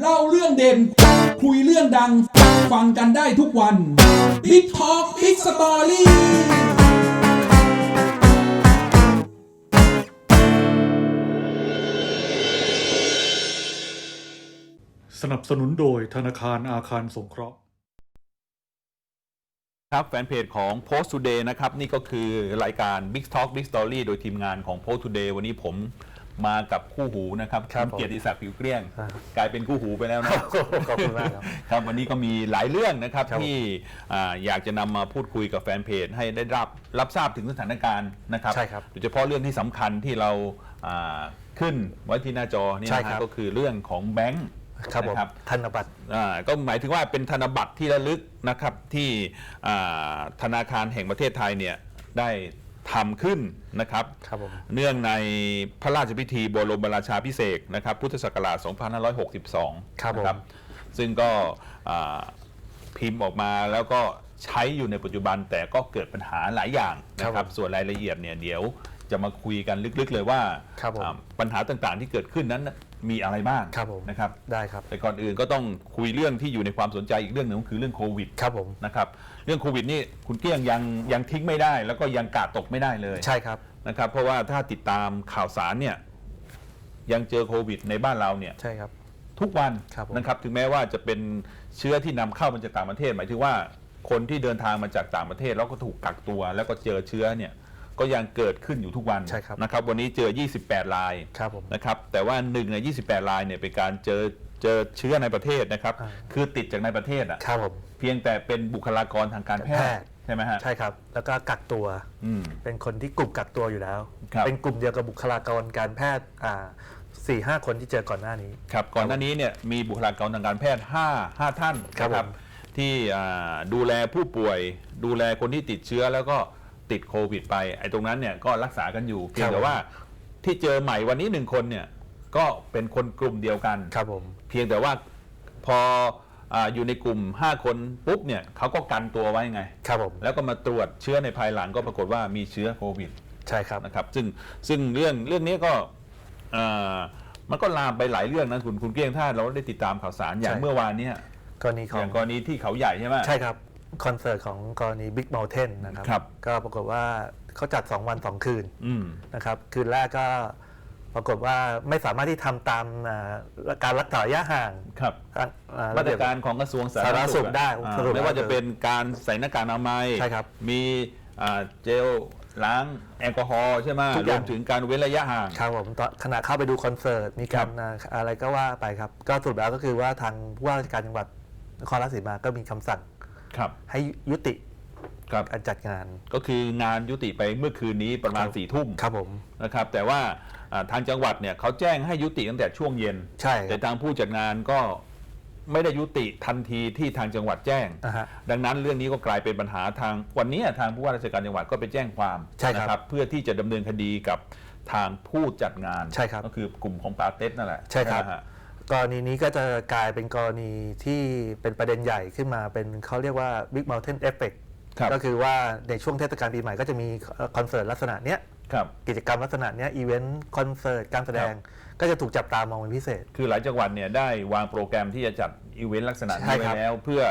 เล่าเรื่องเด่น คุยเรื่องดัง ฟังกันได้ทุกวัน Big Talk Big Story สนับสนุนโดยธนาคารอาคารสงเคราะห์ ครับแฟนเพจของ Post Today นะครับ นี่ก็คือรายการ Big Talk Big Story โดยทีมงานของ Post Today วันนี้ผม มากับคู่หูนะครับครับณเกียรติศักดิ์ผิวเกลี้ยงครับกลายเป็นคู่หูไปแล้วนะ ขอบคุณมากครับ ครับวันนี้ก็มีหลายเรื่องนะครับครับที่อ่าอยากจะนำมาพูดคุยกับแฟนเพจให้ได้รับรับทราบถึงสถานการณ์นะครับใช่ครับโดยเฉพาะเรื่องที่สำคัญที่เราอ่าขึ้นไว้ที่หน้าจอเนี่ยใช่นะครัฮะบ ก็คือเรื่องของแบงค์ครับผมนะ ธนบัตร อ่าก็หมายถึงว่าเป็นธนบัตรที่ระลึกนะครับที่อ่าธนาคารแห่งประเทศไทยเนี่ยได้ ทำขึ้นนะครับ ครับผม เนื่องในพระราชพิธีบรมราชาพิเศษกนะครับ พุทธศักราช 2562ครับผม นะซึ่งก็อ่าพิมพ์ออกมาแล้วก็ใช้อยู่ในปัจจุบันแต่ก็เกิดปัญหาหลายอย่างนะครับส่วนรายละเอียดเนี่ยเดี๋ยวจะมาคุยกันลึกๆเลยว่าครับผม อ่าปัญหาต่างๆที่เกิดขึ้นนั้น มีอะไรบ้างครับผมนะครับได้ครับ แต่ก่อนอื่นก็ต้องคุยเรื่องที่อยู่ในความสนใจอีกเรื่องหนึ่งก็คือเรื่องโควิดครับผมนะครับเรื่องโควิดนี่คุณเกี้ยงยังยังทิ้งไม่ได้ แล้วก็ยังกาดตกไม่ได้เลยใช่ครับนะครับ เพราะว่าถ้าติดตามข่าวสารเนี่ยยังเจอโควิดในบ้านเราเนี่ยใช่ครับ ทุกวันครับผมนะครับถึงแม้ว่าจะเป็นเชื้อที่นำเข้ามาจากต่างประเทศ หมายถึงว่าคนที่เดินทางมาจากต่างประเทศแล้วก็ถูกกักตัว แล้วก็เจอเชื้อเนี่ย ก็ยังเกิดขึ้นอยู่ทุกวันใช่ครับ นะครับ วันนี้เจอ 28รายครับผม นะครับ แต่ว่าหนึ่งใน 28รายเนี่ยเป็นการเจอเจอเชื้อในประเทศนะครับ อ่า คือติดจากในประเทศอะครับผม เพียงแต่เป็นบุคลากรทางการแพแพททย์ ย์ใช่ไหมฮะใช่ครับ แล้วก็กักตัว อืม เป็นคนที่กลุ่มกักตัวอยู่แล้ว ครับ เป็นกลุ่มเดียวกับบุคลากรการแพทย์อ่าสี่ห้าคนที่เจอก่อนหน้านี้ ครับก่อนหน้านี้เนี่ยมีบุคลากรทางการแพทย์ 5 5 ท่านครับนะผมที่อ่าดูแลผู้ป่วย ดูแลคนที่ติดเชื้อแล้วก็ ติดโควิดไปไอ้ตรงนั้นเนี่ยก็รักษากันอยู่เพียงแต่ว่าที่เจอใหม่วันนี้หนึ่งคนเนี่ยก็เป็นคนกลุ่มเดียวกัน ครับผม เพียงแต่ว่าพออาอยู่ในกลุ่ม 5 คนปุ๊บเนี่ยเขาก็กันตัวไว้ไง ครับผม แล้วก็มาตรวจเชื้อในภายหลังก็ปรากฏว่ามีเชื้อโควิด ใช่ครับ นะครับซึ่งซึ่งเรื่องเรื่องนี้ก็เอ่อมันก็ลามไปหลายเรื่องนะคุณคุณเกี้ยงถ้าเราได้ติดตามข่าวสารอย่างใช่ เมื่อวานเนี้กรณีขอองย่างกรณีที่เขาใหญ่ใช่ไหมใช่ครับ คอนเสิร์ตของกรณี Big Mountain นะครับ ครับ ก็ปรากฏว่าเขาจัด 2 วัน 2 คืนอืม นะครับ คืนแรกก็ปรากฏว่าไม่สามารถที่ทำตามอ่าการรักษาระยะห่างครับ อ่อ่ มาตรการของกระทรวงสาธารณสุขสาธารณสุขได้อ่าสรุปไม่ว่าแล้วจะเป็นการใส่หน้ากากอนามัยใช่ครับมีอ่าเจลล้างแอลกอฮอล์ใช่ไหมทุกอรย่างวมถึงการเว้นระยะห่าง ครับผมตอนขณะเข้าไปดูคอนเสิร์ตมีการอ่าอะไรก็ว่าไปครับ ก็สรุปแล้วก็คือว่าทางผู้ว่าราชการจังหวัดนครราชสีมาก็มีคำสั่ง ครับให้ยุติครับการจัดงาน ก็คืองานยุติไปเมื่อคืนนี้ประมาณครับ สี่ทุ่มครับผม นะครับ แต่ว่าอ่าทางจังหวัดเนี่ยเขาแจ้งให้ยุติตั้งแต่ช่วงเย็น ใช่คแต่รับ ทางผู้จัดงานก็ไม่ได้ยุติทันทีที่ทางจังหวัดแจ้ง อ่าฮะดังนั้นเรื่องนี้ก็กลายเป็นปัญหาทางวันนี้ทางผู้ว่าราชการจังหวัดก็ไปแจ้งความใช่ครับนะเพื่อที่จะดำเนินคดีกับทางผู้จัดงาน ใช่ครับก็คือกลุ่มของปาเต็ดนั่นแหละใช่ครับไหมฮะ กรณีนี้ก็จะกลายเป็นกรณีที่เป็นประเด็นใหญ่ขึ้นมาเป็นเขาเรียกว่า Big Mountain Effect ครับก็คือว่าในช่วงเทศกาลปีใหม่ก็จะมีคอนเสิร์ตลักษณะเนี้ยครับกิจกรรมลักษณะเนี้ยอีเวนต์คอนเสิร์ตการแสดง ก็จะถูกจับตามองเป็นพิเศษ คือหลายจังหวัดเนี่ยได้วางโปรแกรมที่จะจัดอีเวนต์ลักษณะใช่นี้ครัไว้บแล้ว เพื่อ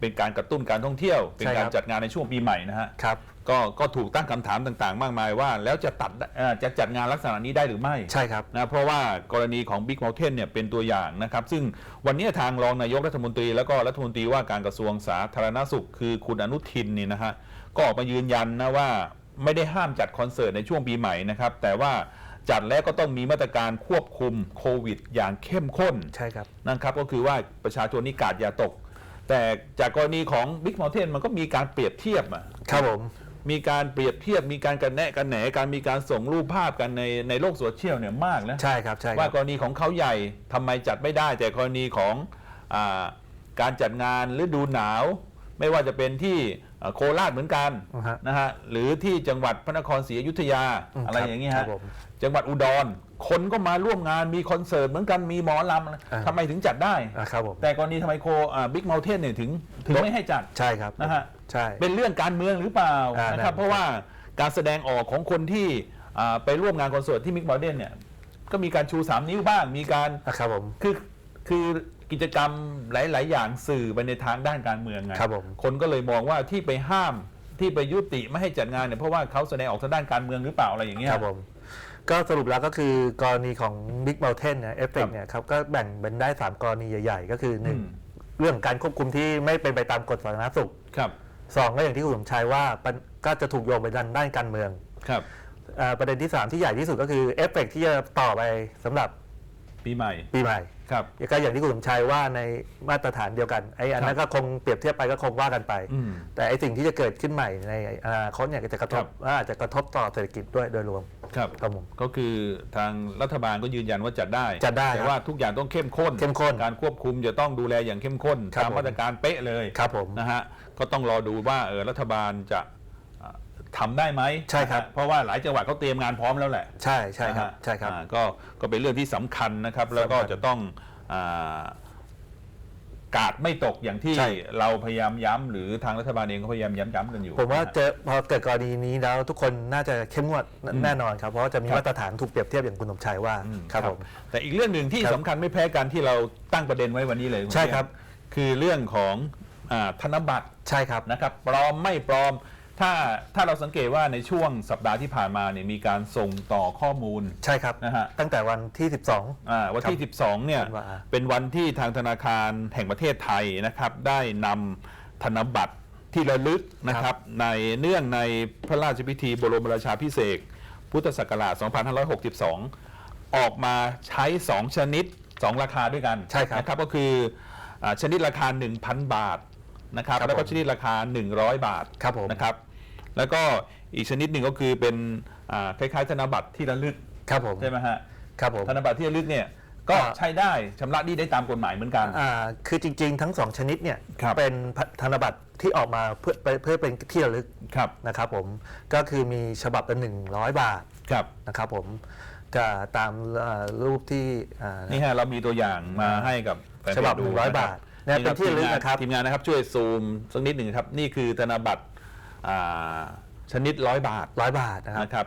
เป็นการกระตุ้นการท่องเที่ยว เป็นใช่การครับจัดงานในช่วงปีใหม่นะฮะครับก็ก็ถูกตั้งคำถามต่างๆ มากมายว่าแล้วจะตัดเอ่อจะจัดงานลักษณะนี้ได้หรือไม่ใช่ครับนะเพราะว่ากรณีของ Big Mountain เนี่ยเป็นตัวอย่างนะครับ ซึ่งวันนี้ทางรองนายกรัฐมนตรี แล้วก็รัฐมนตรีว่าการกระทรวงสาธารณสุข คือคุณอนุทินนี่นะฮะก็ออกมายืนยันนะว่าไม่ได้ห้ามจัดคอนเสิร์ตในช่วงปีใหม่นะครับ แต่ว่าจัดแล้วก็ต้องมีมาตรการควบคุมโควิด อย่างเข้มข้นใช่ครับนะครับก็คือว่าประชาชนนี่กาดอย่าตก แต่จากกรณีของ Big Mountain มันก็มีการเปรียบเทียบอะครับผม มีการเปรียบเทียบมีการกันแนะกันแหนการมีการส่งรูปภาพกันในในโลกโซเชียลเนี่ยมากนะใช่ครับใช่คว่ารับกรณีของเขาใหญ่ทำไมจัดไม่ได้ แต่กรณีของอาการจัดงานฤดูหนาว ไม่ว่าจะเป็นที่เอ่อโคราชเหมือนกันอ่าฮะนะฮะหรือที่จังหวัดพระนครศรีอยุธยาอืมอะไรอย่างเงี้ยครัฮะบผม จังหวัดอุดร คนก็มาร่วมงานมีคอนเสิร์ตเหมือนกันมีหมอลอ่าำทำไมถึงจัดได้ อ่าครับผม แต่กรณีทำไมโคบิ๊กเมลเทนเนี่ยถึงถึงไม่ให้จัดใช่ครับนะฮะใช่ เป็นเรื่องการเมืองหรือเปล่าอ่านะครับนั่นเพราะว่าการแสดงออกของคนที่อ่าไปร่วมงานคอนเสิร์ตที่มิกบอลเดนเนี่ยก็มีการชู 3 นิ้วบ้างมีการอะครับผม คือคือกิจกรรมหลาย ๆ อย่างสื่อไปในทางด้านการเมืองไงครับผมคนก็เลยมองว่าที่ไปห้ามที่ไปยุติไม่ให้จัดงานเนี่ยเพราะว่าเขาแสดงออกทางด้านการเมืองหรือเปล่าอะไรอย่างเงี้ย ครับผม ก็สรุปแล้วก็คือกรณีของ Big Mountain เนี่ยเอฟเฟกเนี่ยครับก็แบ่งเป็นได้ 3 กรณีใหญ่ๆ ก็คือ อืม 1 เรื่องการควบคุมที่ไม่เป็นไปตามกฎสาธารณสุข ครับสองก็อย่างที่คุณสมชายว่ามันก็จะถูกโยงไปด้านด้านการเมืองครับเอ่อประเด็นที่ 3 ที่ใหญ่ที่สุดก็คือเอฟเฟกที่จะต่อไปสำหรับปีใหม่ ปีใหม่ ครับ ก็อย่างที่คุณสมชายว่าในมาตรฐานเดียวกันไอ้อันนั้นก็คงเปรียบเทียบไปก็คงว่ากันไปอืมแต่ไอ้สิ่งที่จะเกิดขึ้นใหม่ในอนาคตเนี่ยก็จะกระทครับบว่าอาจจะกระทบต่อเศรษฐกิจด้วยโดยรวมครับครับผมก็คือทางรัฐบาลก็ยืนยันว่าจัดได้จัดได้แต่ครับว่าทุกอย่างต้องเข้มข้นเข้มข้นการควบคุมจะต้องดูแลอย่างเข้มข้นครับตามผมมาตรการเป๊ะเลยครับผมนะฮะก็ต้องรอดูว่าเออรัฐบาลจะอ่า ทำได้ไหมใช่ครับ นะฮะเพราะว่าหลายจังหวัดเขาเตรียมงานพร้อมแล้วแหละ ใช่ใช่ครับนะฮะใช่ครับ อ่าก็ก็เป็นเรื่องที่สำคัญนะครับ แล้วก็สำคัญจะต้องอ่ากาดไม่ตกอย่างที่ใช่ เราพยายามย้ำหรือทางรัฐบาลเองก็พยายามย้ำๆกันอยู่ผมว่านะฮะ เจอพอเกิดกรณีนี้แล้วทุกคนน่าจะเข้มงวดอืมแน่นอนครับเพราะว่าจะมีครับ มาตรฐานถูกเปรียบเทียบอย่างคุณสมชัยว่าอืมครับผม แต่อีกเรื่องหนึ่งที่ครับสำคัญไม่แพ้กันที่เราตั้งประเด็นไว้วันนี้เลยณใช่ครับเอี้ยคือเรื่องของอาธนบัตรใช่ครับ นะครับปลอมไม่ปลอม ถ้าถ้าเราสังเกตว่าในช่วงสัปดาห์ที่ผ่านมาเนี่ยมีการส่งต่อข้อมูล ใช่ครับ นะฮะ ตั้งแต่วันที่อ่าวันที่ 12 เนี่ย ธันวา เป็นวันที่ทางธนาคารแห่งประเทศไทยนะครับ ได้นำธนบัตรที่ระลึกนะครับ ในเนื่องในพระราชพิธีบรมราชาพิเศษกพุทธศักราช 2562 ออกมาใช้ 2 ชนิด 2 ราคาด้วยกันใช่ครับนะครับ ก็คืออาชนิดราคา 1,000 บาทนะครับ ครับแล้วก็ผม ชนิดราคา 100 บาท ครับผม นะครับ แล้วก็อีกชนิดหนึ่งก็คือเป็นอ่าคล้ายๆธนบัตรที่ระลึก12ครับผมใช่ไหมฮะครับผมธนบัตรที่ระลึกเนี่ยก็อ่าใช้ได้ชำระหนี้ได้ตามกฎหมายเหมือนกัน อ่าคือจริงๆ ทั้งสองชนิดเนี่ยครับ เป็นธนบัตรที่ออกมาเพื่อเพื่อเป็นที่ระลึกครับ นะครับผมก็คือมีฉบับละ100 บาทครับ นะครับผมก็ตามเอ่อรูปที่อ่า นี่ฮะเรามีตัวอย่างมาให้กับแฟนเพจฉบับดู100ะคบาทเนี่ยเป็นที่ระลึกทีมงานะครับ ทีมงานนะครับช่วยซูมสักนิดหนึ่งครับ นี่คือธนบัตรอ่า ชนิดร้อยบาทร้อยบาทนะครับนะครับ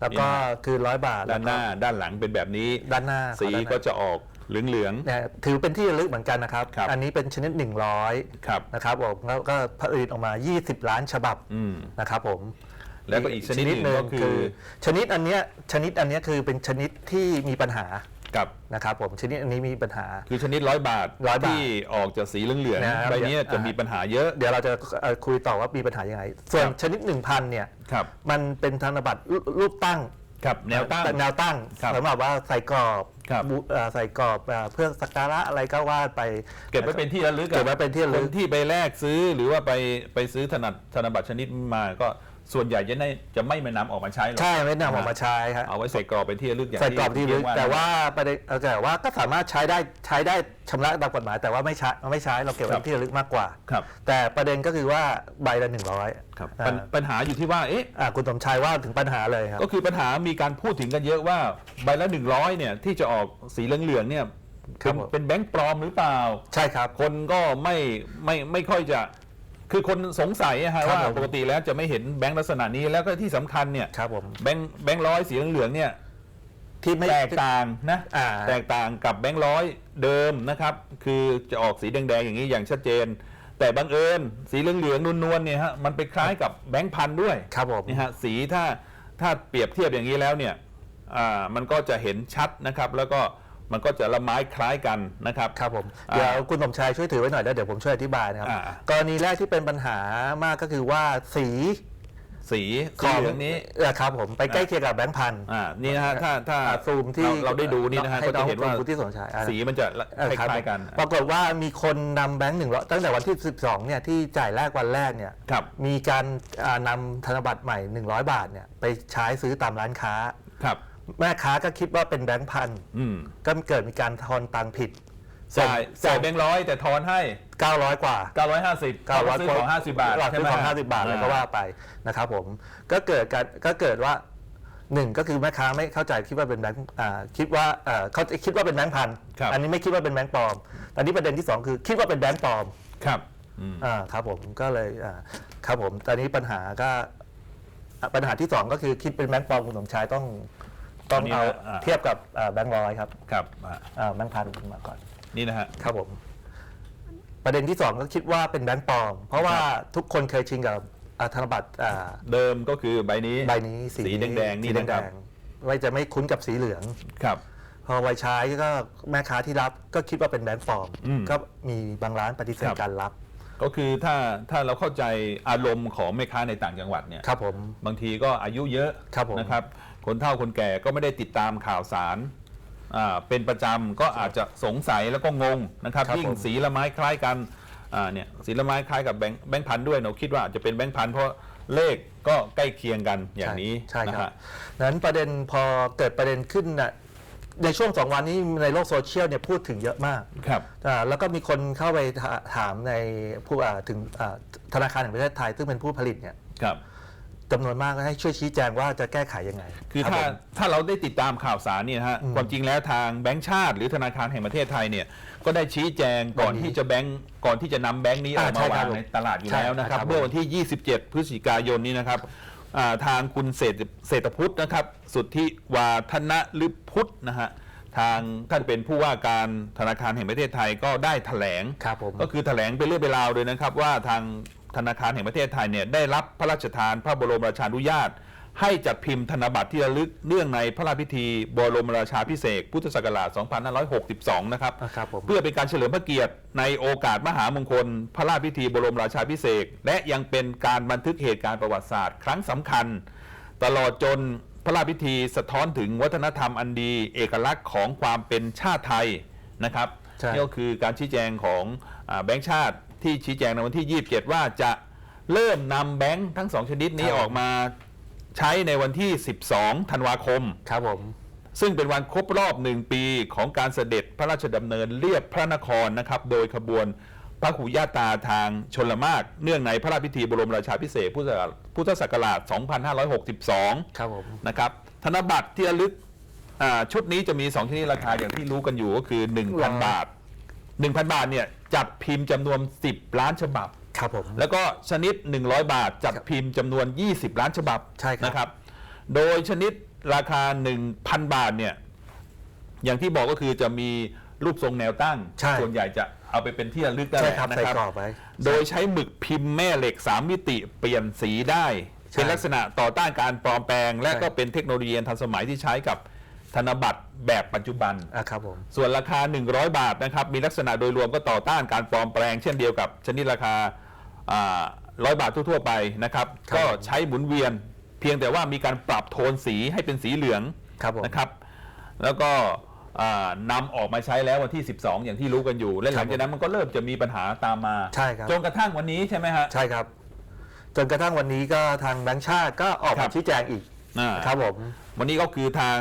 แล้วก็นี่นะคือร้อยบาทด้านหน้าด้านหลังเป็นแบบนี้ด้านหน้าสีขอด้านหน้าก็จะออกเหลืองเนี่ยถือเป็นที่ระลึกเหมือนกันนะครับครับอันนี้เป็นชนิดๆครับ100นะครับผมแล้วก็ผลิตออกมา 20 ล้านฉบับอืมนะครับผมแล้วก็อีกชนิดหนึ่งก็คือ ชนิดอันเนี้ยชนิดอันเนี้ยคือเป็นชนิดที่มีปัญหา กับนะครับผมชนิดอันนี้มีปัญหา คือชนิดร้อยบาทร้อยบาทที่ออกจากสีเหลืองนะครับ ๆใบเนี้ยจะมีปัญหาเยอะ เดี๋ยวเราจะเอ่อคุยต่อว่ามีปัญหายังไง ส่วนครับ ชนิด 1,000เนี่ยครับ มันเป็นธนบัตรรูรูปตั้งครับแนวตั้ง แนวตั้งครับสำหรับว่าใส่กรอบครับ บูเอ่อใส่กรอบเอ่อเพื่อสักการะอะไรก็ว่าไป เก็บไว้เป็นที่ระลึกอะเก็บไว้เป็นที่ระลึก คนที่ไปแลกซื้อหรือว่าไปไปซื้อธนธนบัตรชนิดมาก็ ส่วนใหญ่จะไม่จะไม่มานำออกมาใช้หรอกใช่ไม่นำออกมาใช้ครับเอาไว้ใส่กรอบเป็นที่ระลึกอย่างใส่กรอบที่ลึกเยแต่ว่าประเด็นเอ่อแต่ว่าก็สามารถใช้ได้ใช้ได้ชำระตามกฎหมาย แต่ว่าไม่ใช้ไม่ใช้เราเก็บไว้ที่ระลึกมากกว่า ครับ แต่ประเด็นก็คือว่าใบละหนึ่งร้อยครับปัญปัญหาอยู่ที่ว่าเอ๊ะคุณสมชายว่าถึงปัญหาเลยครับ ก็คือปัญหามีการพูดถึงกันเยอะว่าใบละหนึ่งร้อยเนี่ยที่จะออกสีเหลืองๆเนี่ยครัเป็บนผม เป็นแบงค์ปลอมหรือเปล่า ใช่ครับ คนก็ไม่ไม่ไม่ค่อยจะ คือคนสงสัยอะฮะครับว่าผม ปกติแล้วจะไม่เห็นแบงค์ลักษณะนี้แล้วก็ที่สำคัญเนี่ยครับผมแบงค์แบงค์ร้อยสีเหลืองๆเนี่ยที่ไม่ แตกต่างนะอ่า แตกต่างกับแบงค์ร้อยเดิมนะครับ คือจะออกสีแดงๆอย่างนี้อย่างชัดเจน แต่บังเอิญสีเหลืองๆนวลๆเนี่ยฮะมันไปคล้ายกับแบงค์พันด้วย ครับผม นี่ฮะสีถ้าถ้าเปรียบเทียบอย่างนี้แล้วเนี่ยอ่ามันก็จะเห็นชัดนะครับ แล้วก็ มันก็จะละไม้คล้ายกันนะครับ ครับผมอ่าเดี๋ยวคุณสมชายช่วยถือไว้หน่อยแล้วเดี๋ยวผมช่วยอธิบายนะครับ อ่า กรณีแรกที่เป็นปัญหามากก็คือว่าสีสีสีเหลืองนี้เออครับผมไปใกล้เคียงกับแบงค์พัน อ่านี่นะฮะถ้าถ้าอ่าซูมที่เราเราได้ดูนี่นะฮะให้ก็จะเห็นว่าองซูมที่สมชายอ่า สีมันจะละเออคครับล้ายๆกันปรากฏว่ามีคนนำแบงค์หนึ่งร้อยตั้งแต่วันที่ 12เนี่ยที่จ่ายแรกวันแรกเนี่ยครับมีการอ่านำธนบัตรใหม่ 100 บาทเนี่ยไปใช้ซื้อตามร้านค้า ครับ แม่ค้าก็คิดว่าเป็นแบงค์พันอืมก็เกิดมีการทอนตังค์ผิดจ่ายจ่ายแบงค์ร้อยแต่ทอนให้ 900 กว่า 950เขาซื้อของ50 บาทเราซื้อของใช่ไหม50 บาทอะไรก็ว่าไปนะครับผมก็เกิดการก็เกิดว่าหนึ่งก็คือแม่ค้าไม่เข้าใจคิดว่าเป็นแบงค์อ่าคิดว่าเอ่อเขาคิดว่าเป็นแบงค์พันครับ อันนี้ไม่คิดว่าเป็นแบงค์ปลอมอันนี้ประเด็นที่สองคือคิดว่าเป็นแบงค์ปลอม ครับอืม อ่าครับผมก็เลยอ่าครับผมตอนนี้ปัญหาก็อะปัญหาที่สองก็คือคิดเป็นแบงค์ปลอมคุณสมชายต้อง ต้องอันนี้เอานะอ่าเทียบกับอ่าแบงค์ร้อยครับครับอ่าอ่าแบงค์พันมาก่อนนี่นะฮะครับผมประเด็นที่สองก็คิดว่าเป็นแบงก์ปลอม เพราะว่าครับทุกคนเคยชินกับอ่าธนบัตรอ่าเดิมก็คือใบนี้ใบนี้สีสีแดงๆนี่สีนะครับแดงๆไว้จะไม่คุ้นกับสีเหลืองครับพอไว้ใช้ก็แม่ค้าที่รับก็คิดว่าเป็นแบงก์ปลอมอืมก็มีบางร้านปฏิเสธครับการรับ ก็คือถ้าถ้าเราเข้าใจอารมณ์ของแม่ค้าในต่างจังหวัดเนี่ยครับผมบางทีก็อายุเยอะครับผมนะครับ คนเฒ่าคนแก่ก็ไม่ได้ติดตามข่าวสารอ่าเป็นประจำก็อาจจะสงสัยแล้วก็งงนะครับครับยิ่งผม สีละไม้คล้ายกันอ่าเนี่ยสีละไม้คล้ายกับแบงค์แบงค์พันด้วยเราคิดว่าอาจจะเป็นแบงค์พันเพราะเลขก็ใกล้เคียงกันอย่างนี้ใช่นะครัฮะ บนั้นประเด็นพอเกิดประเด็นขึ้นน่ะในช่วงสองวันนี้ในโลกโซเชียลเนี่ยพูดถึงเยอะมากครับ อ่าแล้วก็มีคนเข้าไปถาถามในผู้อ่าถึงอ่าธนาคารแห่งประเทศไทย ซึ่งเป็นผู้ผลิตเนี่ย ครับ จำนวนมากให้ช่วยชี้แจงว่าจะแก้ไขยังไงคือรับถ้าผม ถ้าเราได้ติดตามข่าวสารเนี่ยนะฮะอืมความจริงแล้วทางแบงก์ชาติ หรือธนาคารแห่งประเทศไทยเนี่ยก็ได้ชี้แจงก่อนวันนี้ที่จะแบงก์ก่อนที่จะนำแบงก์นี้ออกอ่าใช่มาครัวาบงในตลาดอยู่ใช่แล้วนะครับครับเมื่อวันที่ 27 พฤศจิกายนนี้นะครับอ่าทางคุณเศรษฐเศรษฐพุทธนะครับ สุทธิวาฒนลึพุทธนะฮะทางท่านเป็นผู้ว่าการธนาคารแห่งประเทศไทยก็ได้แถลง ครับผม ก็คือแถลงเป็นเรื่องเป็นราวเลยนะครับว่าทาง ธนาคารแห่งประเทศไทยเนี่ยได้รับพระราชทานพระบรมราชานุญาต ให้จัดพิมพ์ธนบัตรที่ระลึกเนื่องในพระราชพิธี บรมราชาพิเศษกพุทธศักราช 2562 นะครับอ่าครับผมเพื่อเป็นการเฉลิมพระเกียรติในโอกาสมหามงคล พระราชพิธีบรมราชาพิเศษกและยังเป็นการบันทึกเหตุการณ์ประวัติศาสตร์ ครั้งสำคัญ ตลอดจนพระราชพิธีสะท้อนถึงวัฒนธรรมอันดี เอกลักษณ์ของความเป็นชาติไทยนะครับใช่ นี่ก็คือการชี้แจงของอาแบงค์ชาติ ที่ชี้แจงในวันที่ 27 ว่าจะเริ่มนำแบงค์ทั้งสองชนิดนี้ออกมาใช้ในวันที่ 12 ธันวาคม ครับผม ซึ่งเป็นวันครบรอบหนึ่งปีของการเสด็จพระราชดำเนินเรียบพระนครนะครับ โดยขบวนพระขุยาตาทางชนละมาก เนื่องในพระราชพิธีบรมราชาพิเศษกพุทธศักราชพุทธศักราช 2562 ครับผม นะครับ ธนบัตรที่ระลึกอ่าชุดนี้จะมี 2 ชนิดราคาอย่างที่รู้กันอยู่ก็คือ 1,000 บาท 1,000 บาทเนี่ยจัดพิมพ์จำนวน 10 ล้านฉบับ ครับผม แล้วก็ชนิด 100 บาท จัดพิมพ์จำนวน 20 ล้านฉบับใช่ครับ นะครับ โดยชนิดราคา 1,000 บาทเนี่ย อย่างที่บอกก็คือจะมีรูปทรงแนวตั้ง ใช่ ส่วนใหญ่จะเอาไปเป็นที่ระลึกได้ใช่ครับนะใส่ครับกรอบไว้ โดยใช้หมึกพิมพ์แม่เหล็ก 3 มิติเปลี่ยนสีได้ ใช่เป็นลักษณะต่อต้านการปลอมแปลง และใช่ก็เป็นเทคโนโลยีทันสมัยที่ใช้กับ ธนบัตรแบบปัจจุบัน อะครับผม ส่วนราคา 100 บาทนะครับ มีลักษณะโดยรวมก็ต่อต้านการปลอมแปลง เช่นเดียวกับชนิดราคาร้อยบาททั่วๆไปนะครับ ครับ ก็ใช้หมุนเวียน เพียงแต่ว่ามีการปรับโทนสีให้เป็นสีเหลืองครับผม นะครับ แล้วก็อ่านำออกมาใช้แล้ววันที่ 12 อย่างที่รู้กันอยู่ และหลังจากนั้นมันก็เริ่มจะมีปัญหาตามมาใช่ครับ จนกระทั่งวันนี้ใช่ไหมฮะ ใช่ครับ จนกระทั่งวันนี้ก็ทางแบงค์ชาติก็ออกครัมาบ ชี้แจงอีกอ่า ครับผม วันนี้ก็คือทาง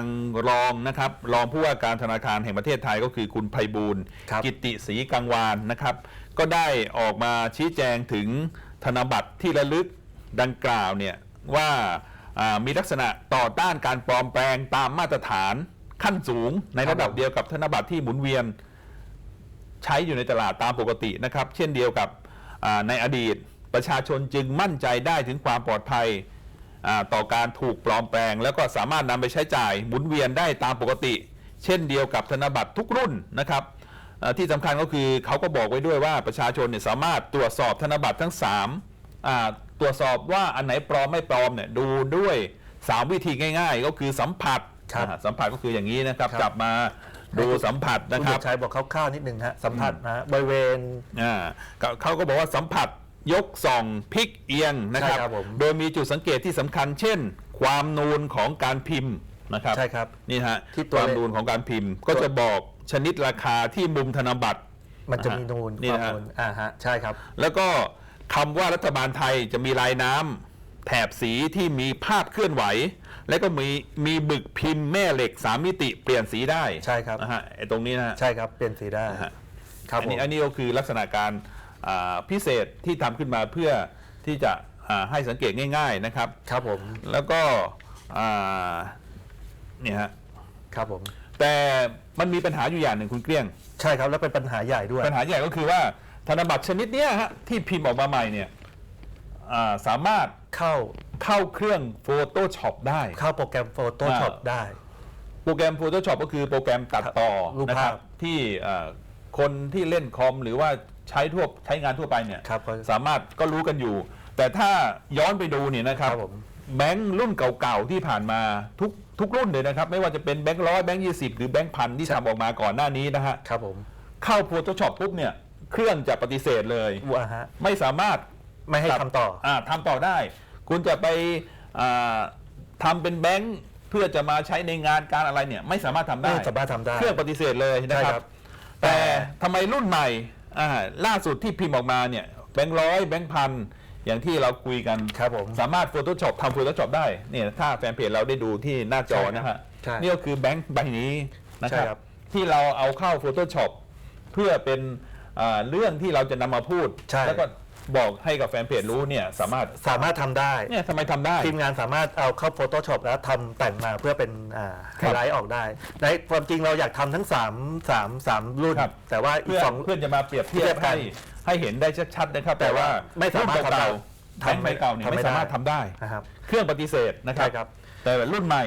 รองนะครับ รองผู้ว่าการธนาคารแห่งประเทศไทยก็คือคุณไพบูลย์ครับ กิติศรีกังวานนะครับ ก็ได้ออกมาชี้แจงถึงธนบัตรที่ระลึกดังกล่าวเนี่ยว่าอ่ามีลักษณะต่อต้านการปลอมแปลงตามมาตรฐานขั้นสูงในระดับเดียวกับธนบัตรที่หมุนเวียน ใช้อยู่ในตลาดตามปกตินะครับ เช่นเดียวกับอ่าในอดีตประชาชนจึงมั่นใจได้ถึงความปลอดภัยอ่า ต่อการถูกปลอมแปลง แล้วก็สามารถนำไปใช้จ่ายหมุนเวียนได้ตามปกติ เช่นเดียวกับธนบัตรทุกรุ่นนะครับอ่าที่สำคัญก็คือเขาก็บอกไว้ด้วยว่าประชาชนเนี่ยสามารถตรวจสอบธนบัตรทั้ง3อ่าตรวจสอบว่าอันไหนปลอมไม่ปลอมเนี่ยดูด้วย 3 วิธีง่าย ๆ ก็คือสัมผัสครับอ่าสัมผัสก็คืออย่างนี้นะครับครับจับมาดูสัมผัสคุนะณคเด็รับกชายบอกคร่าวๆนิดหนึ่งฮะสัมผัสนะฮะบริเวณอ่าเขาเขาก็บอกว่าสัมผัส ยกส่องพลิกเอียงนะครับ ใช่ครับผม โดยมีจุดสังเกตที่สำคัญ เช่น ความนูนของการพิมพ์นะครับใช่ครับ นี่ฮะที่ตัคววามนูนของการพิมพ์ ก็จะบอกชนิดราคาที่มุมธนบัตร มันจะมีนูนนี่ความนะฮะ นูนอ่าฮะใช่ครับ แล้วก็คำว่ารัฐบาลไทยจะมีลายน้ำแถบสีที่มีภาพเคลื่อนไหว และก็มีมีบึกพิมพ์แม่เหล็ก3มิติเปลี่ยนสีได้ใช่ครับ นะฮะไอ้ตรงนี้นะฮะ ใช่ครับเปลี่ยนสีได้นะฮะ ครับอันผม นี้อันนี้ก็คือลักษณะการอ่า พิเศษที่ทำขึ้นมาเพื่อที่จะอ่าให้สังเกตง่าย ๆนะครับ ครับผม แล้วก็อ่าเนี่ยฮะครับผม แต่มันมีปัญหาอยู่อย่างหนึ่งคุณเกลี้ยง ใช่ครับ แล้วเป็นปัญหาใหญ่ด้วย ปัญหาใหญ่ก็คือว่าธนบัตรชนิดเนี้ยฮะที่พิมพ์ออกมาใหม่เนี่ยอ่าสามารถเข้าเข้าเครื่อง Photoshop ได้ เข้าโปรแกรม Photoshop อ่าได้ โปรแกรม Photoshop ก็คือโปรแกรมตัดต่อรูปนะคภารัพบที่เอ่อคนที่เล่นคอมหรือว่า ใช้ทั่วใช้งานทั่วไปเนี่ยครับก็ สามารถก็รู้กันอยู่ แต่ถ้าย้อนไปดูเนี่ยนะครับครับผม แบงค์รุ่นเก่าๆที่ผ่านมาทุกทุกรุ่นเลยนะครับ ไม่ว่าจะเป็นแบงค์ร้อยแบงค์ยี่สิบหรือแบงค์พันที่ทำออกมาก่อนหน้านี้นะฮะครับผมเข้า Photoshop ปุ๊บเนี่ยเครื่องจะปฏิเสธเลย ว่าฮะไม่สามารถ ไม่ให้ทำต่ออ่าทำต่อได้ คุณจะไปอ่าทำเป็นแบงค์เพื่อจะมาใช้ในงานการอะไรเนี่ย ไม่สามารถทำได้ไม่สามารถทำได้เครื่องปฏิเสธเลยนะคใช่ครัรับ บ แต่ทำไมรุ่นใหม่อ่า ล่าสุดที่พิมพ์ออกมาเนี่ยแบงค์ร้อยแบงค์พันอย่างที่เราคุยกันครับผมสามารถ Photoshop ทำ Photoshop ได้เนี่ยถ้าแฟนเพจเราได้ดูที่หน้าจอนะฮะใช่นี่ก็คือแบงค์ใบนี้นะคใช่รับครับที่เราเอาเข้า Photoshop เพื่อเป็นอ่าเรื่องที่เราจะนำมาพูด ใช่แล้วก็ บอกให้กับแฟนเพจรู้เนี่ยสามารถสามารถทำได้ เนี่ยทำไมทำได้ ทีมงานสามารถเอาเข้า Photoshop แล้วทำแต่งมาเพื่อเป็นอ่าครัไฮบไลท์ออกได้ในความจริงเราอยากทำทั้ง 3 3 3 รุ่น ครับ แต่ว่าอีเพื่กอสอง เพื่อจะมาเปรียบเทียเทียบบกัให้นให้เห็นได้ชัดๆนะครับแต่ว่าไม่สามารถรุ่นเก่าทำได้ๆแบงค์ใบเก่าเนี่ยทำไม่ไม่สามารถได้ทำได้ นะครับ เครื่องปฏิเสธนะครัใช่ครับ แต่รุ่นใหม่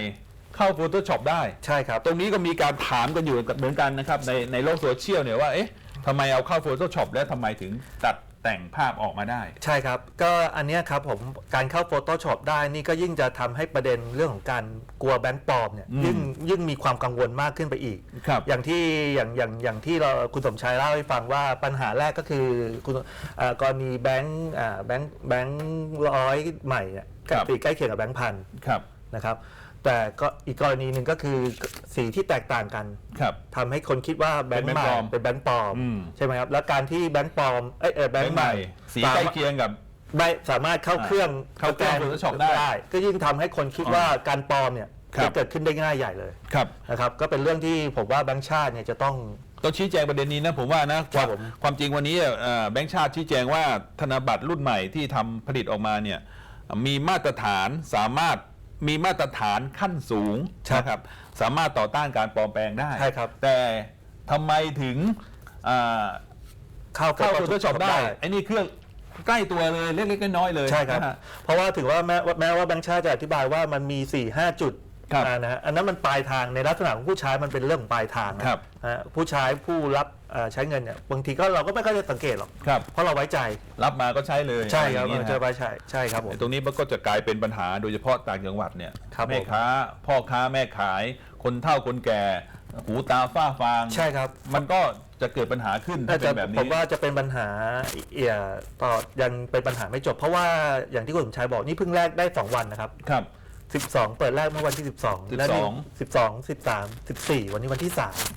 เข้า Photoshop ได้ ใช่ครับ ตรงนี้ก็มีการถามกันอยู่เหมือนกันนะครับในในโลกโซเชียลเนี่ยว่าเอ๊ะทำไมเอาเข้า Photoshop แล้วทำไมถึงตัด แต่งภาพออกมาได้ ใช่ครับ ก็อันเนี้ยครับผมการเข้า Photoshop ได้นี่ก็ยิ่งจะทำให้ประเด็นเรื่องของการกลัวแบงค์ปลอมเนี่ยอืมยิ่งยิ่งมีความกังวลมากขึ้นไปอีก ครับอย่างที่อย่างอย่างอย่างที่เราคุณสมชายเล่าให้ฟังว่าปัญหาแรกก็คือคุณเอ่อกรณีแบงค์อ่าแบงค์แบงค์ร้อยใหม่เนี่ยครับใกล้เคียงกับแบงค์พัน ครับ นะครับ แต่ก็อีกกรณีหนึ่งก็คือสีที่แตกต่างกันครับ ทำให้คนคิดว่าแบงค์เป็นใหแบงค์ม่ปลอมเป็นแบงค์ปลอมอืม ใช่ไหมครับ แล้วการที่แบงค์ปลอมเอยเออแบแบงงค์ค์ใหใหม่ม่สีใกล้เคียงกับไม่สามารถเข้าเครื่องเข้าเครื่อง Photoshop ได้ก็ยิ่งทำให้คนคิดว่าการปลอมเนี่ยครับ จะเกิดขึ้นได้ง่ายใหญ่เลยครับ นะครับก็เป็นเรื่องที่ผมว่าแบงค์ชาติเนี่ยจะต้อง ต้องชี้แจงประเด็นนี้นะผมว่านะคครัวาบมผมความจริงวันนี้เอ่อแบงค์ชาติชี้แจงว่าธนบัตรรุ่นใหม่ที่ทำผลิตออกมาเนี่ยมีมาตรฐานสามารถ มีมาตรฐานขั้นสูงนะครับ สามารถต่อต้านการปลอมแปลงได้ใช่ครับ แต่ทำไมถึงอ่าเข้าเข้า Photoshop ได้ไอ้นี่เครื่องใกล้ตัวเลยเล็กๆน้อยๆเลยใช่ครับ นะฮะ เพราะว่าถือว่าแม้แม้ว่าแบงค์ชาติจะอธิบายว่ามันมี4ี่ห้าจุด ครับอ่านะฮะอันนั้นมันปลายทางในลักษณะของผู้ใช้มันเป็นเรื่องของปลายทางนะครับฮะผู้ใช้ผู้รับเอ่อใช้เงินเนี่ยบางทีก็เราก็ไม่ค่อยจะสังเกตหรอกครับ เพราะเราไว้ใจรับมาก็ใช้เลยใช่ครับอะไอย่างเรานี้นะจะฮะไว้ใจใช่ครับผม ตรงนี้มันก็จะกลายเป็นปัญหาโดยเฉพาะต่างจังหวัดเนี่ยครับผม แม่ค้า พ่อค้าแม่ขาย คนเฒ่าคนแก่ หูตาฝ้าฟางใช่ครับ มันก็จะเกิดปัญหาขึ้นถ้าน่าเป็จะนแบบผนี้ มว่าจะเป็นปัญหาเอี่ยต่อยังเป็นปัญหาไม่จบ เพราะว่าอย่างที่คุณสมชายบอกนี่เพิ่งแรกได้ 2 วันนะครับ ครับ 12 เปิดแรกเมื่อวันที่ 12 และนี่12 13 14 วันนี้วันที่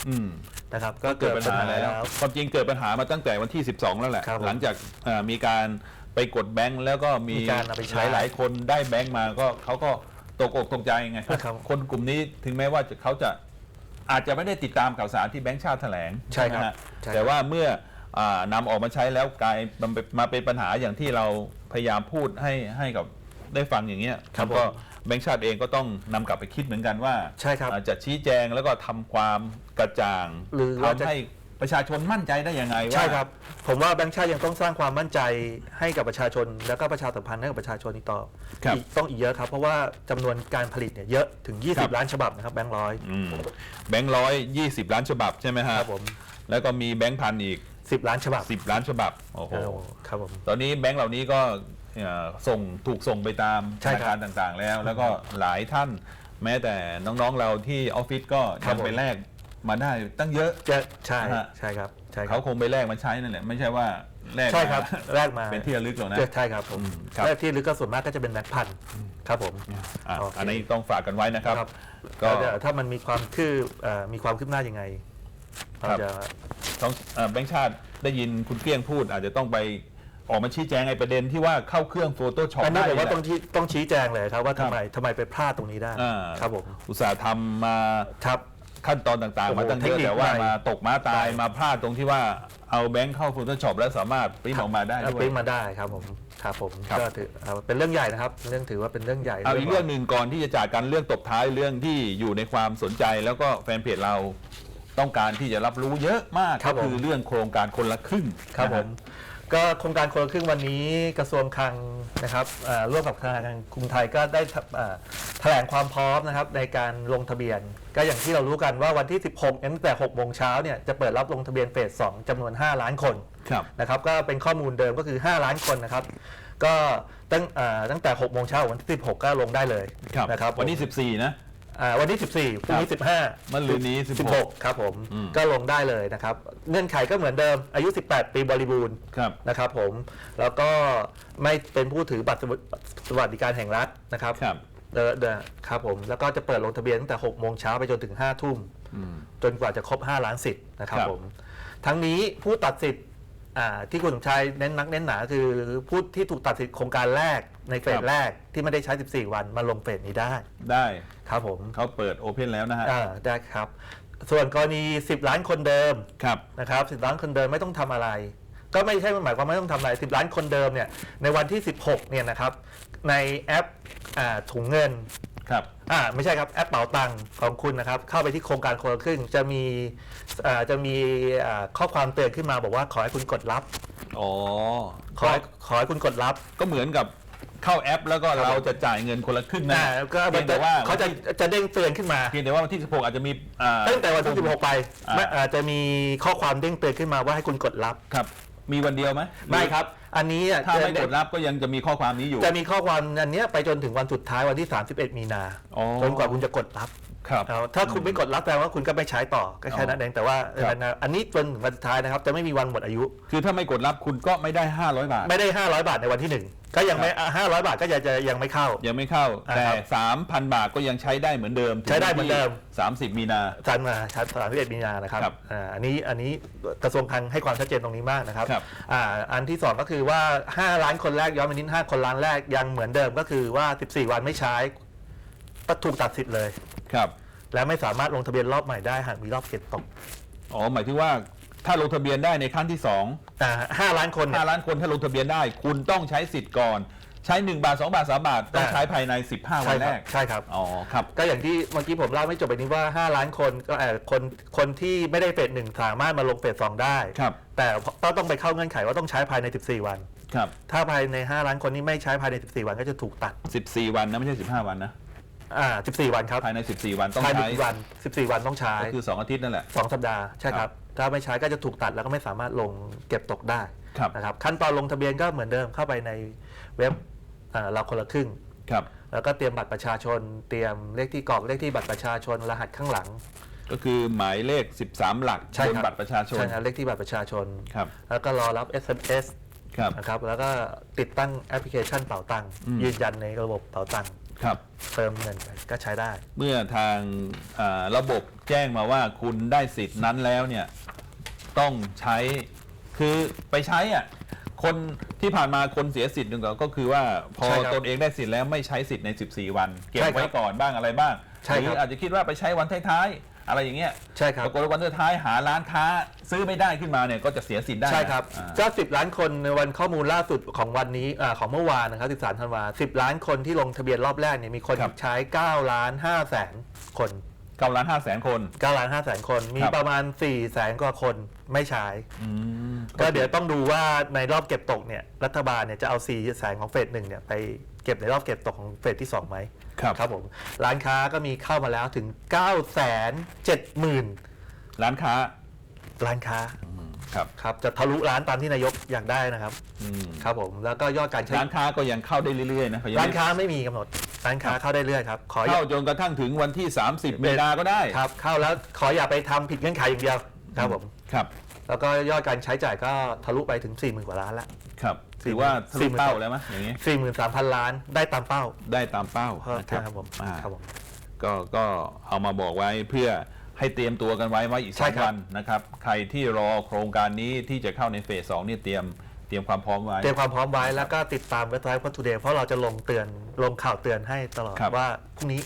อืม 3นะครับ ก็เกิเกิดดปัปัญญหาหาแล้แล้ว ว ความจริงเกิดปัญหามาตั้งแต่วันที่ 12 แล้วแหละ ครับผมหลังจากเอ่อมีการไปกดแบงค์แล้วก็มีมีการเอาไปใช้หลายๆคนได้แบงค์มาก็เขาก็ตกอกตกใจไงครับ คนกลุ่มนี้ถึงแม้ว่าจะเขาจะอาจจะไม่ได้ติดตามข่าวสารที่แบงค์ชาติแถลงใช่ครับนะฮะใช่ครับแต่ว่าเมื่ออ่านำออกมาใช้แล้วกลายมันเป็นมาเป็นปัญหาอย่างที่เราพยายามพูดให้ให้กับได้ฟังอย่างเงี้ยครับก็ผม แบงค์ชาติเองก็ต้องนำกลับไปคิดเหมือนกันว่าใช่ครับ อาจจะชี้แจงแล้วก็ทำความกระจ่างหรือว่าจะ ทำให้ประชาชนมั่นใจได้ยังไงว่า ใช่ครับ ผมว่าแบงค์ชาติยังต้องสร้างความมั่นใจให้กับประชาชน แล้วก็ประชาสัมพันธ์ให้กับประชาชนอีกต่อครับ อีกต้องอีกเยอะครับ เพราะว่าจำนวนการผลิตเนี่ยเยอะถึงครับ20 ล้านฉบับนะครับแบงค์ร้อยอืมแบงค์ร้อยยี่สิบล้านฉบับใช่ไหมฮะครับผมแล้วก็มีแบงค์พันอีก 10 ล้านฉบับสิบล้านฉบับโอ้โห โอ้ครับผม ตอนนี้แบงค์เหล่านี้ก็ เอ่อส่งถูกส่งไปตามธใช่นาครับคารต่างๆ แล้ว แล้วก็หลายท่าน แม้แต่น้องๆเราที่ออฟฟิศก็ครัยับงผมไปแลกมาได้ตั้งเยอะ จะใช่ฮะ ใช่ครับใช่ครัเขาบคงไปแลกมาใช้นั่นแหละไม่ใช่ว่าแลกใช่ครับมาแรกมาเป็นที่ระลึกหรอกนะ ใช่ครับผมอืมครับ แรกที่ลึกก็ส่วนมากก็จะเป็นแบงค์พันครับผม อะโอเค อันนี้ต้องฝากกันไว้นะครับ ครับก็ แล้วเดี๋ยวถ้ามันมีความคืบเอ่อมีความคืบหน้ายังไงเราครับจะ ต้องเอ่อแบงค์ชาติได้ยินคุณเกลี้ยงพูดอาจจะต้องไป ออกมาชี้แจงไอ้ประเด็นที่ว่าเข้าเครื่อง Photoshop อันนี้ได้ผมว่าแหละต้องชี้ต้องชี้แจงเลยครับว่าครัทำบไมทำไมไปพลาดตรงนี้ได้อ่า ครับผมอุตสาห์ทำมาครับ ขั้นตอนต่างโอ้ๆโหมาตั้งเยเทคอะนิคแต่ว่าใหม่ มาตกม้าตายใช่มาพลาดตรงที่ว่าเอาแบงค์เข้า Photoshop แล้วสามารถปริ้นออกมาได้เอาด้วปริ้ยนมาได้ครับผมครับผมครับ ก็ถือเอาเป็นเรื่องใหญ่นะครับ เรื่องถือว่าเป็นเรื่องใหญ่เอาอีกเรื่องหนึ่งก่อนที่จะจากกันเรื่องตบท้ายเรื่องที่อยู่ในความสนใจแล้วก็แฟนเพจเราต้องการที่จะรับรู้เยอะมากก็คือเรื่องโครงการคนละครึ่งครับนะผฮะม ก็โครงการคนละครึ่งวันนี้กระทรวงคลังนะครับเอ่อร่วมกับธนาคารกรุงไทยก็ได้ทำเอ่อแถลงความพร้อมนะครับในการลงทะเบียน ก็อย่างที่เรารู้กันว่าวันที่ 16นั้นตั้งแต่6โมงเช้าเนี่ยจะเปิดรับลงทะเบียนเฟส2จำนวน 5 ล้านคน ครับ นะครับก็เป็นข้อมูลเดิมก็คือ 5 ล้านคนนะครับ ก็ตั้งเอ่อตั้งแต่6โมงเช้าวันที่ 16 ก็ลงได้เลยครับนะครับวันนี้ 14 นะ อ่าวันที่ 14พรุ่งนี้ 15มะรืนนี้16 16 ครับผม อืม ก็ลงได้เลยนะครับ เงื่อนไขก็เหมือนเดิม อายุ 18 ปีบริบูรณ์ครับ นะครับผม แล้วก็ไม่เป็นผู้ถือบัตรสวัสดิการแห่งรัฐนะครับครับ เดอเดอครับผม แล้วก็จะเปิดลงทะเบียนตั้งแต่ 6 โมงเช้าไปจนถึง 5 ทุ่ม อืม จนกว่าจะครบ 5 ล้านสิทธิ์นะครับครับ ผม ทั้งนี้ผู้ตัดสิทธิ์ อ่าที่คุณสมชายเน้นนักเน้นหนาคือผู้ที่ถูกตัดสิทธิ์โครงการแรกในเฟสแรกที่ไม่ได้ใช้ 14 วันมาลงเฟสนี้ได้ได้ครับผมเขาเปิดโอเพนแล้วนะฮะอ่าได้ครับ ส่วนกรณี 10 ล้านคนเดิมครับ นะครับ10 ล้านคนเดิมไม่ต้องทำอะไร ก็ไม่ใช่หมายความว่าไม่ต้องทำอะไร 10 ล้านคนเดิมเนี่ยในวันที่ 16เนี่ยนะครับ ในแอปอ่าถุงเงิน ครับ อ่าไม่ใช่ครับแอปเป๋าตังค์ของคุณนะครับ เข้าไปที่โครงการคนละครึ่งจะมีอ่าจะมีอ่าข้อความเตือนขึ้นมาบอกว่าขอให้คุณกดรับ อ๋อขอให้ขอให้คุณกดรับ ก็เหมือนกับเข้าแอป แล้วก็เราจะจ่ายเงินคนละครึ่งนะอ่าก็เพียงแต่ว่าเขาจะจะเด้งเตือนขึ้นมา เพียงแต่ว่าวันที่16อาจจะมีอ่า ตั้งแต่วันที่16ไปอ่า ไม่อาจจะมีข้อความเด้งเตือนขึ้นมาว่าให้คุณกดรับ ครับ มีวันเดียวไหมไม่ครับ อันนี้อะถ้าไม่จะกดรับก็ยังจะมีข้อความนี้อยู่ จะมีข้อความอันเนี้ยไปจนถึงวันสุดท้ายวันที่ 31 มีนาอ๋อ จนกว่าคุณจะกดรับครับเอาถ้าคุณไม่กดรับแปลว่าคุณก็ไม่ใช้ต่อก็แค่นั้นเองแต่ว่าครับอันนี้จนถึงวันสุดท้ายนะครับจะไม่มีวันหมดอายุ คือถ้าไม่กดรับคุณก็ไม่ได้ 500 บาท ไม่ได้ 500 บาทในวันที่หนึ่ง ก็ยังไม่อะ500บาทก็จะจะยังไม่เข้า ยังไม่เข้าอ่าแต่ครับ3,000บาทก็ยังใช้ได้เหมือนเดิมถึงใช้ได้เหมือนเดิมวันที่30มีนาจันมาชัดสามสิบเอ็ดมีนานะครับครับอ่าอันนี้อันนี้กระทรวงคลังให้ความชัดเจนตรงนี้มากนะครับครับอ่าอันที่สองก็คือว่า5ล้านคนแรกย้อนไปนิด5คนล้านแรกยังเหมือนเดิมก็คือว่า14วันไม่ใช้ก็ถูกตัดสิทธิ์เลยครับ และไม่สามารถลงทะเบียนรอบใหม่ได้หากมีรอบเก็บตกอ๋อหมายถึงว่า ถ้าลงทะเบียนได้ในครั้งที่2อ่าห้าล้านคนเนี่ย5ล้านคนถ้าลงทะเบียนได้ คุณต้องใช้สิทธิ์ก่อน ใช้1บาท2บาท3บาทต้องอ่า ใช้ภายใน 15 วัใช่นคแรรับกใช่ครับ อ๋อครับ ก็อย่างที่เมื่อกี้ผมเล่าไม่จบไปนี้ว่า 5 ล้านคนก็เอ่อคนคนที่ไม่ได้เฟสหนึ่งสามารถมาลงเฟสสองได้ ครับ แต่ต้องต้องไปเข้าเงื่อนไขว่าต้องใช้ภายใน 14 วัน ครับ ถ้าภายใน 5 ล้านคนนี้ไม่ใช้ภายใน 14 วันก็จะถูกตัด14 วันนะไม่ใช่ 15 วันนะอ่า14 วันครับภายใน 14 วันต้องภายในใช้ กี่วัน 14 วันต้องใช้ก็คือ 2 อาทิตย์นั่นแหละ2สัปดาห์ใช่ครับ ถ้าไม่ใช้ก็จะถูกตัดแล้วก็ไม่สามารถลงเก็บตกได้ครับนะครับขั้นตอนลงทะเบียนก็เหมือนเดิมเข้าไปในเว็บอ่าเราคนละครึ่งครับแล้วก็เตรียมบัตรประชาชน เตรียมเลขที่กรอกเลขที่บัตรประชาชนรหัสข้างหลัง ก็คือหมายเลข 13 หลักใช่บนครับบัตรประชาชนใช่ครับเลขที่บัตรประชาชนครับแล้วก็รอรับ SMS ครับนะครับแล้วก็ติดตั้งแอปพลิเคชันเป๋าตังค์อืมยืนยันในระบบเป๋าตัง ค์ครับ เติมเงินไปก็ใช้ได้ เมื่อทางอ่าระบบแจ้งมาว่าคุณได้สิทธิ์นั้นแล้วเนี่ยต้องใช้คือไปใช้อะคนที่ผ่านมาคนเสียสิทธิ์หนึ่งก็คือว่าพอใช่ครับตนเองได้สิทธิ์แล้วไม่ใช้สิทธิ์ใน 14 วัน เก็บใช่ครับไว้ก่อนบ้างอะไรบ้างใช่หครืรับอาจจะคิดว่าไปใช้วันท้ายๆ อะไรอย่างเงี้ยใช่ครับปรากฏว่าวันท้ายๆหาร้านค้าซื้อไม่ได้ขึ้นมาเนี่ยก็จะเสียสิทธิ์ได้นะใช่ครับอ่าก็10 ล้านคนในวันข้อมูลล่าสุดของวันนี้อาของเมื่อวานนะครับ13ธันวา10 ล้านคนที่ลงทะเบียนรอบแรกเนี่ยมีคนครับ ใช้9ล้าน5แสนคน เก้าล้านห้าแสนคน 9 ล้าน5แสนคน มีครับ ประมาณ4แสนกว่าคนไม่ใช้ อืมก็เดี๋ยวต้องดูว่าในรอบเก็บตกเนี่ยรัฐบาลเนี่ยจะเอา4แสนของเฟสหนึ่งเนี่ยไปเก็บในรอบเก็บตกของเฟสที่2ไหม ครับครับผมร้านค้าก็มีเข้ามาแล้วถึง 9 7 0 0 0 0ร้านค้าร้านค้าครับครับจะทะลุล้านตามที่นายกอยากได้นะครับอืมครับผมแล้วก็ยอดการใช้ร้านค้าก็ยังเข้าได้เรื่อยๆนะเขยังร้านไม่ค้าไม่มีกำหนดร้านค้าเข้าได้เรื่อยครับขออย่า เข้าจนกระทั่งถึงวันที่ 30มีนาก็ได้ครับเข้าแล้วขออย่าไปทำผิดเงื่อนไขอย่างเดียวครับผม ครับ แล้วก็ยอดการใช้จ่ายก็ทะลุไปถึง 4 0,000 กว่าล้านละ ครับสี่ถือว่าทะสี่ลุหมื่นเป้าแล้วมั้ยอย่างนี้ 43,000 ล้านได้ตามเป้า ได้ตามเป้านะใช่ครับผมอ่าครับผมก็ก็เอามาบอกไว้เพื่อให้เตรียมตัวกันไว้ไว้อีกใช่สองครับวันนะครับ ใครที่รอโครงการนี้ที่จะเข้าในเฟสสองนี่เตรียมเตรียมความพร้อมไว้ เตรียมความพร้อมไว้แล้วก็ติดตามเว็บไซต์ What Today เพราะเราจะลงเตือนลงข่าวเตือนให้ตลอดครับว่าพรุ่งนี้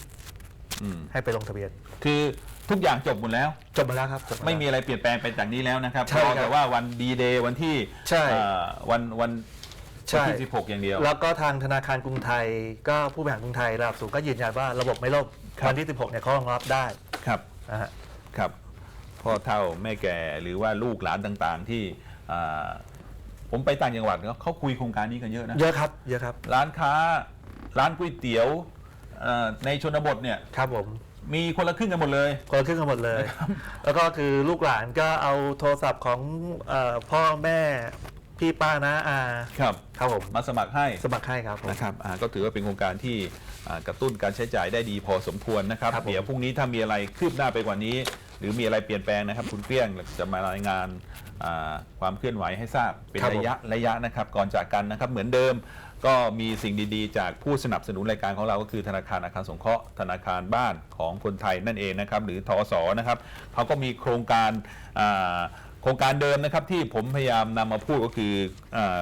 อืมให้ไปลงทะเบียน คือ ทุกอย่างจบหมดแล้ว จบมาแล้วครับจบาแล้ว ไม่มีอะไรเปลี่ยนแปลงไปจากนี้แล้วนะครับใช่รครัอบแต่ว่าวันดีเดย์วันที่ใช่ เอ่อวันวันใช่ วันที่ 16 อย่างเดียว แล้วก็ทางธนาคารกรุงไทยก็ผู้บริหารกรุงไทยระดับสูงก็ยืนยันว่าระบบไม่ล่มครับ วันที่ 16เนี่ยเขารองรับได้ครับ นะฮะ ครับพ่อเท่าแม่แก่หรือว่าลูกหลานต่างๆ ที่อ่าโอผมไปต่างจังหวัดเขาเขาคุยโครงการนี้กันเยอะนะ เยอะครับ เยอะครับ ร้านค้าร้านก๋วยเตี๋ยวเอ่อในชนบทเนี่ย ครับผม มีคนละครึ่งกันหมดเลย คนละครึ่งกันหมดเลย แล้วก็คือลูกหลานก็เอาโทรศัพท์ของเออพ่อแม่พี่ป้านะอาครับ ครับผมมาสมัครให้สมัครให้ครับผม นะครับอ่าก็ถือว่าเป็นโครงการที่อ่ากระตุ้นการใช้จ่ายได้ดีพอสมควรนะครับ ครับผม เดี๋ยวพรุ่งนี้ถ้ามีอะไรคืบหน้าไปกว่านี้ หรือมีอะไรเปลี่ยนแปลงนะครับ คุณเกลี้ยงจะมารายงานอ่าความเคลื่อนไหวให้ทราบเป็นระยะระยะนะครับ ก่อนจากกันนะครับ เหมือนเดิม ก็มีสิ่งดีๆ จากผู้สนับสนุนรายการของเราก็คือธนาคารอาคารสงเคราะห์ธนาคารบ้านของคนไทยนั่นเองนะครับหรือทอสนะครับเขาก็มีโครงการอ่าโครงการเดิมนะครับที่ผมพยายามนำมาพูดก็คืออา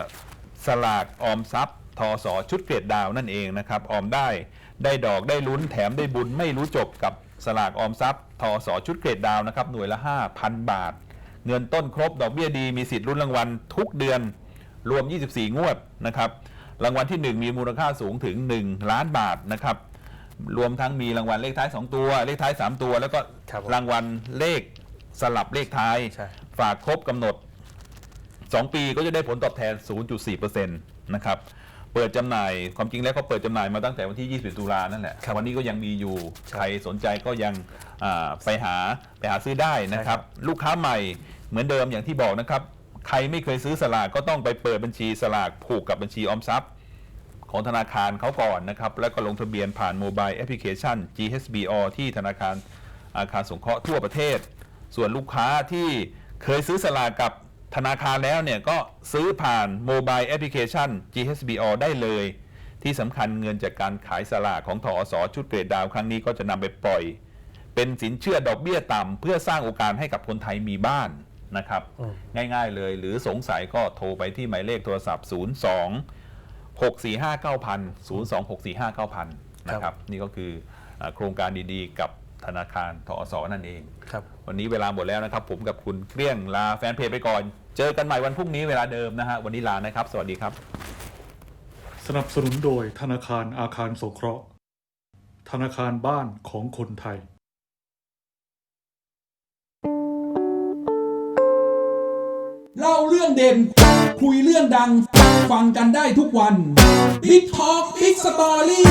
สลากออมทรัพย์ทอสอชุดเกรดดาวนั่นเองนะครับออมได้ได้ดอกได้ลุ้นแถมได้บุญไม่รู้จบกับสลากออมทรัพย์ทอสอชุดเกรดดาวนะครับหน่วยละ 5,000 บาท เงินต้นครบดอกเบี้ยดีมีสิทธิ์ลุ้นรางวัลทุกเดือนรวม 24 งวดนะครับ รางวัลที่ 1 มีมูลค่าสูงถึง 1 ล้านบาทนะครับ รวมทั้งมีรางวัลเลขท้าย 2 ตัว เลขท้าย 3 ตัว แล้วก็ครับผมรางวัลเลขสลับเลขท้าย ใช่ ฝากครบกำหนด 2 ปีก็จะได้ผลตอบแทน 0.4%นะครับ เปิดจำหน่ายความจริงแล้วเขาเปิดจำหน่ายมาตั้งแต่วันที่ 20 ตุลานั่นแหละครับวันนี้ก็ยังมีอยู่ใช่ใครสนใจก็ยังอ่าไปหาไปหาซื้อได้นะครับ ลูกค้าใหม่เหมือนเดิมอย่างที่บอกนะครับ ใครไม่เคยซื้อสลากก็ต้องไปเปิดบัญชีสลากผูกกับบัญชีออมทรัพย์ ของธนาคารเขาก่อนนะครับ แล้วก็ลงทะเบียนผ่านโมบายแอปพลิเคชัน GHBO ที่ธนาคารอาคารสงเคราะห์ทั่วประเทศ ส่วนลูกค้าที่เคยซื้อสลากกับธนาคารแล้วเนี่ยก็ซื้อผ่านโมบายแอปพลิเคชัน GHBO ได้เลย ที่สำคัญเงินจากการขายสลากของทอสชุดเกรดดาวครั้งนี้ก็จะนำไปปล่อย เป็นสินเชื่อดอกเบี้ยต่ำเพื่อสร้างโอกาสให้กับคนไทยมีบ้าน นะครับอืมง่ายๆเลยหรือสงสัยก็โทรไปที่หมายเลขโทรศัพท์ 02 645 9000 02 645 9000นะครับ นี่ก็คืออ่าโครงการดีๆ กับธนาคารทอสนั่นเองครับวันนี้เวลาหมดแล้วนะครับ ผมกับคุณเกลี้ยงลาแฟนเพจไปก่อน เจอกันใหม่วันพรุ่งนี้เวลาเดิมนะฮะวันนี้ลานะครับ สวัสดีครับ สนับสนุนโดยธนาคารอาคารสงเคราะห์ ธนาคารบ้านของคนไทย เล่าเรื่องเด่น คุยเรื่องดัง ฟังกันได้ทุกวัน Big Talk Big Story